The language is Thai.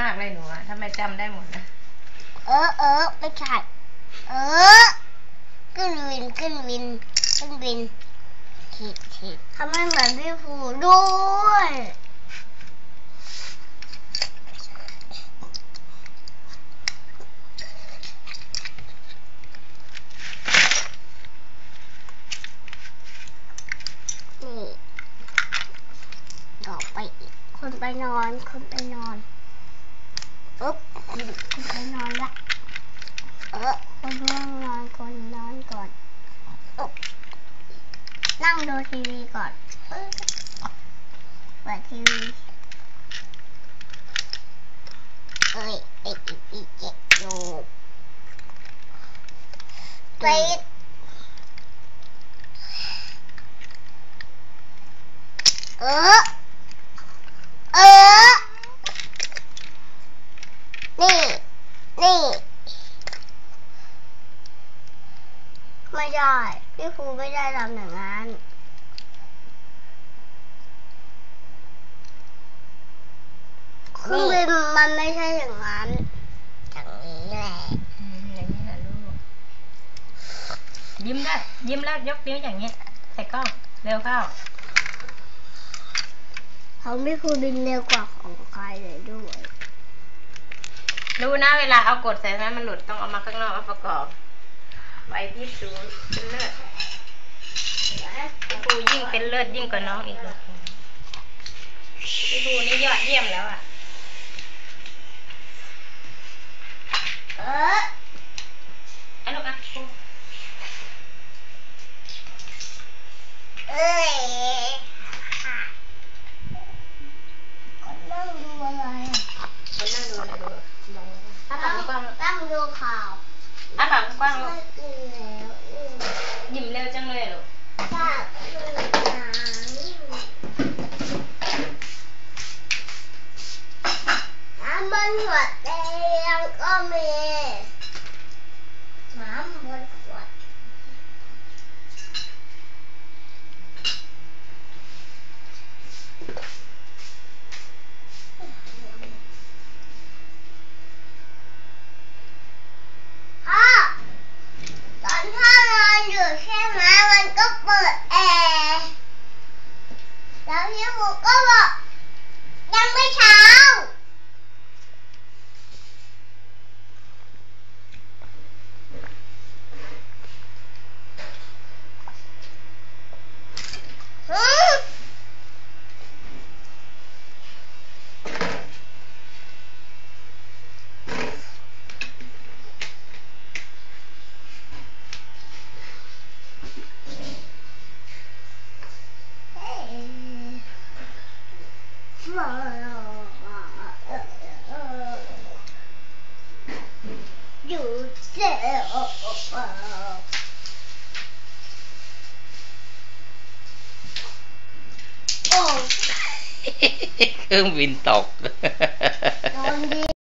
มากเลยหนูอะทำไมจำได้หมดนะเออเออไม่ใช่เออขึ้นวินขึ้นวินขึ้นวินขีดขีดทำให้เหมือนพี่ภูด้วยนี่ต่อไปอีกคนไปนอน คนไปนอน อ๊บไปนอนละเออคนง่วงนอนคนนอนก่อนอุ๊บนั่งดูทีวีก่อนเปิดทีวีเอ้ยไอ้อีอีเจ็บอยู่ปิดเอออ นี่ นี่ ไม่ได้ พี่ครูไม่ได้ทำอย่างนั้นเครื่องบินมันไม่ใช่อย่างนั้นอย่างนี้แหละอืมอย่างนี้แหละลูก ยิ้มได้ ยิ้มแล้วยกนิ้วอย่างนี้ใส่กล้อง เร็วเข้าของพี่ครูบินเร็วกว่าของใครเลยด้วย รู้นะเวลาเอากดใส่นั้นมันหลุดต้องเอามาข้างนอกเอาประกอบ ไปที่ศูนย์เป็นเลือดพี่ครูยิ่งเป็นเลือดยิ่งกว่าน้องอีกเลยพี่ครูนี่ยอดเยี่ยมแล้วอะ เออไอ้ลูกอะครูเอ้ยคนนั่งดูอะไรอะคนนั่งดูหน่อยดูมองอ้าปากกว้างๆนั่งดูข่าว อ้าปากกว้างๆลูไม่กกินแล้วอืม ยิ้มเร็วจังเลยลูก ถ้าดูหนังน้ำบนหัวเตียงก็มีน้ำบนหัวพ่อตอนพ่อนอนอยู่ใช่ไหมมัน ก็เปิดแอร์ แล้วพี่หมูก็บอกยังไม่เช้า หืมเฮ้ย อยู่เจ้าโอ้เครื่องบินตก